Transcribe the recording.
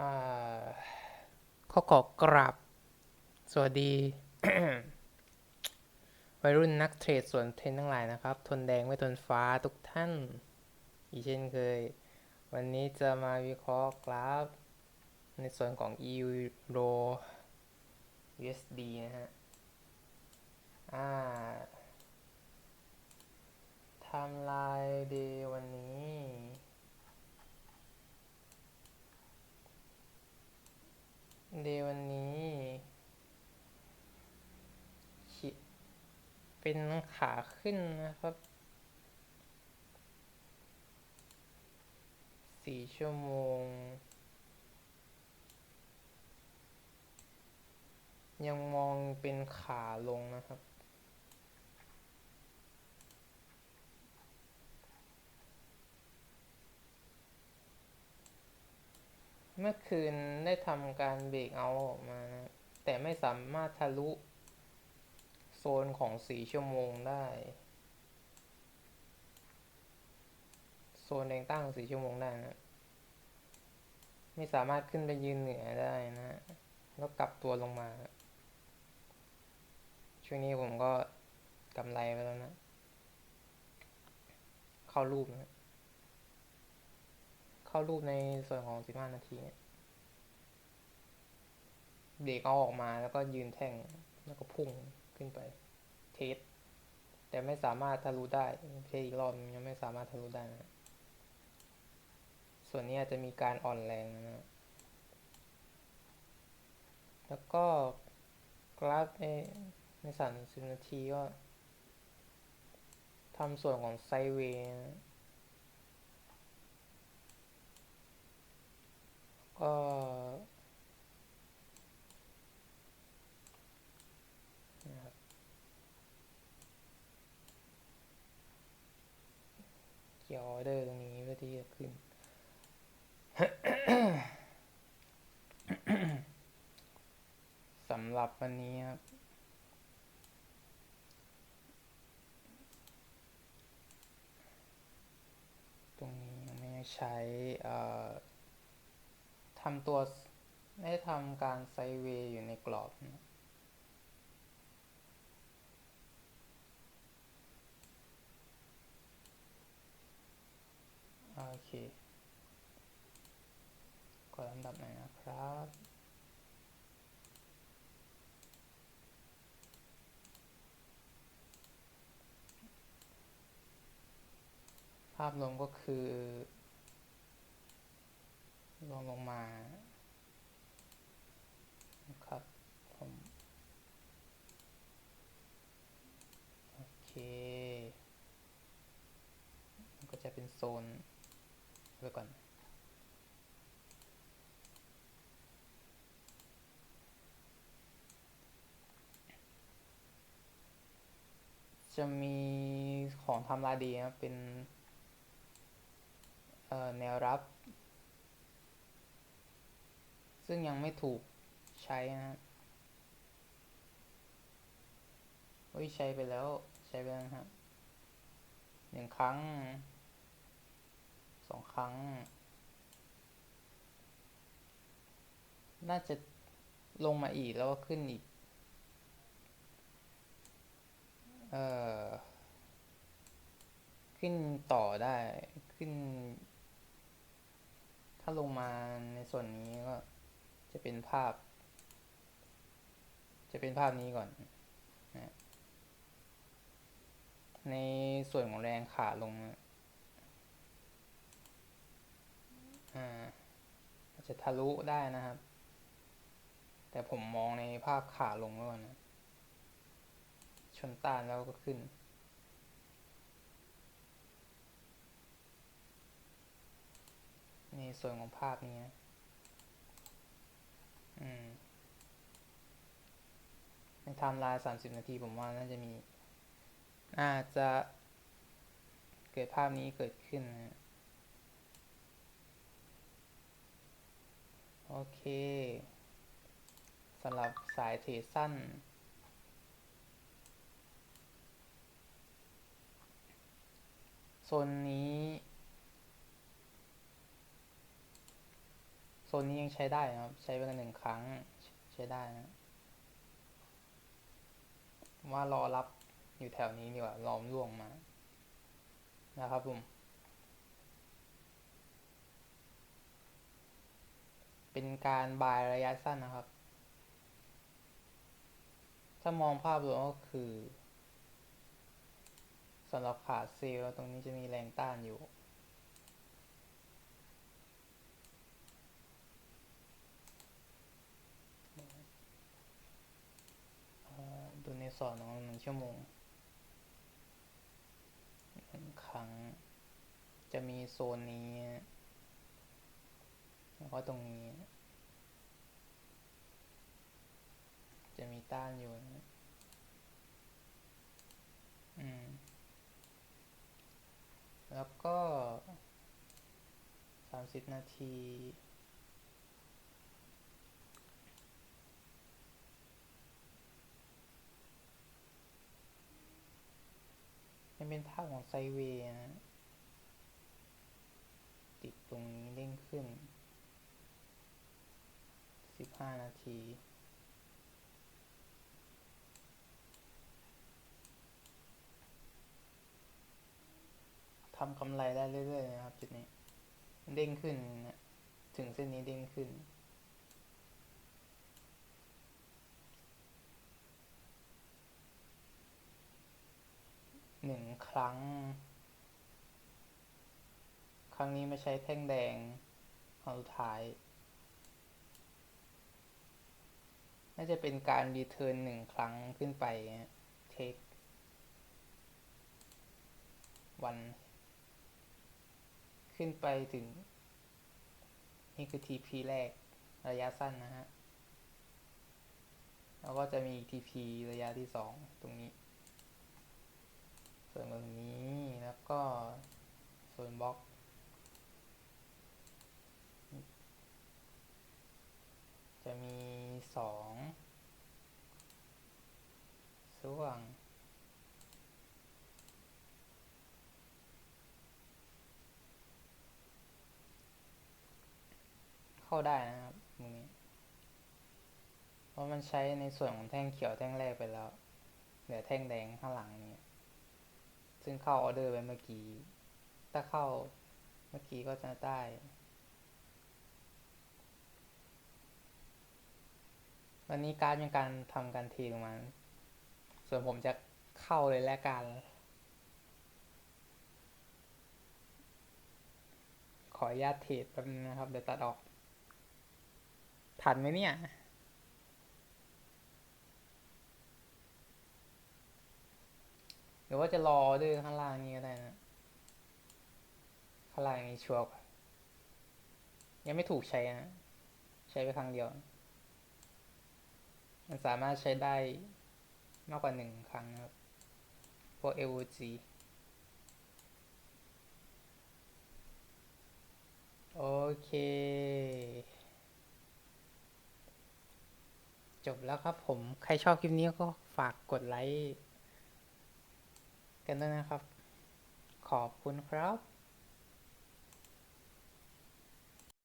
อ่าขอขอกราบ สวัสดี วัยรุ่นนักเทรดส่วนเทรนทั้งหลายนะครับ ทนแดงไม่ทนฟ้าทุกท่าน อีกเช่นเคย วันนี้จะมาวิเคราะห์กราฟ ในส่วนของ Euro USD นะฮะอ่าไทม์ไลน์เดย์วันนี้ เดย์วันนี้ขีเป็นขาขึ้นนะครับสี่ชั่วโมง ยังมองเป็นขาลงนะครับ เมื่อคืนได้ทำการเบรกเอาออกมานะแต่ไม่สามารถทะลุ โซนของสี่ชั่วโมงได้ โซนแดงตั้งสี่ชั่วโมงได้นะไม่สามารถขึ้นไปยืนเหนือได้นะ แล้วกลับตัวลงมา ช่วงนี้ผมก็กำไรไปแล้วนะ เข้ารูปนะ เข้ารูปในส่วนของ 15 นาทีเนี่ยเบรกเอาออกมาแล้วก็ยืนแท่งแล้วก็พุ่งขึ้นไป เทส แต่ไม่สามารถทะลุได้เทสอีกรอบยังไม่สามารถทะลุได้นะส่วนนี้อาจจะมีการอ่อนแรงนะแล้วก็กราฟในในสามสิบนาทีก็ทำส่วนของไซเวย์นะก็นะครับ เกี่ยวออเดอร์ตรงนี้เพื่อที่จะขึ้น สำหรับวันนี้ครับ ตรงนี้ไม่ใช้ ทำตัวได้ทำการไซเวย์อยู่ในกรอบนะโอเคขอลำดับหน่อยนะครับ ภาพรวมก็คือ ลงลงมานะครับผมโอเคมันก็จะเป็นโซนไว้ก่อนจะมีของทำลายดีนะเป็นแนวรับ ซึ่งยังไม่ถูกใช้นะฮะเฮ้ยใช้ไปแล้วใช้ไปแล้วครับหนึ่งครั้งสองครั้ง น่าจะลงมาอีกแล้วก็ขึ้นอีก เอ่อ ขึ้นต่อได้ขึ้น ถ้าลงมาในส่วนนี้ก็ จะเป็นภาพ จะเป็นภาพนี้ก่อนนะในส่วนของแรงขาลงอ่าจะทะลุได้นะครับ แต่ผมมองในภาพขาลงว้ก่อนนะชนต้านแล้วก็ขึ้น ในส่วนของภาพนี้นะ ในไทม์ไลน์สามสิบนาทีผมว่าน่าจะมีน่าจะเกิดภาพนี้เกิดขึ้นนะโอเคสำหรับสายเทสั้น โซนนี้ โซนนี้ยังใช้ได้นะครับ ใช้ไปกันหนึ่งครั้งใช้ได้นะ ว่ารอรับอยู่แถวนี้ดีกว่าล้อมล่วงมา นะครับผมเป็นการบายระยะสั้นนะครับ ถ้ามองภาพรวมก็คือสำหรับขาเซลล์ตรงนี้จะมีแรงต้านอยู่ เอ่อ ดูในสอนของหนึ่งชั่วโมงหนึ่งครั้ง จะมีโซนนี้ แล้วก็ตรงนี้ จะมีต้านอยู่นะอืม แล้วก็สามสิบนาที เป็นภาพของไซเวย์นะติดตรงนี้เด้งขึ้นสิบห้านาทีทำกำไรได้เรื่อยๆนะครับจุดนี้ เด้งขึ้นนะถึงเส้นนี้เด้งขึ้น หนึ่ง ครั้ง ครั้งนี้ไม่ใช้แท่งแดงครั้งสุดท้าย น่าจะเป็นการรีเทิร์นหนึ่งครั้งขึ้นไปเทควัน ขึ้นไปถึง นี่คือ TP แรกระยะสั้นนะฮะ แล้วก็จะมี TP ระยะที่สองตรงนี้ ส่วนตรงนี้แล้วก็ส่วนบล็อกจะมีสองส่วงเข้าได้นะครับตรงนี้เพราะมันใช้ในส่วนของแท่งเขียวแท่งแรกไปแล้ว เหลือแท่งแดงข้างหลังนี้ ซึ่งเข้าออเดอร์ไปเมื่อกี้ ถ้าเข้าเมื่อกี้ก็จะได้วันนี้การเป็นการทำการเทลงมา ส่วนผมจะเข้าเลยแล้วกัน ขออนุญาตเทรดแป๊บนึงนะครับ เดี๋ยวตัดออก ทันไหมเนี่ย รือว่าจะรอดอร์ข้างล่างนี้ก็ได้นะ ข้างล่างนี้ชัวร์กว่ายังไม่ถูกใช้นะ ใช้ไปครั้งเดียว มันสามารถใช้ได้มากกว่าหนึ่งครั้งนะครับ พวก LOG โอเค จบแล้วครับผม ใครชอบคลิปนี้ก็ฝากกดไลค์ กันด้วยนะครับ ขอบคุณครับ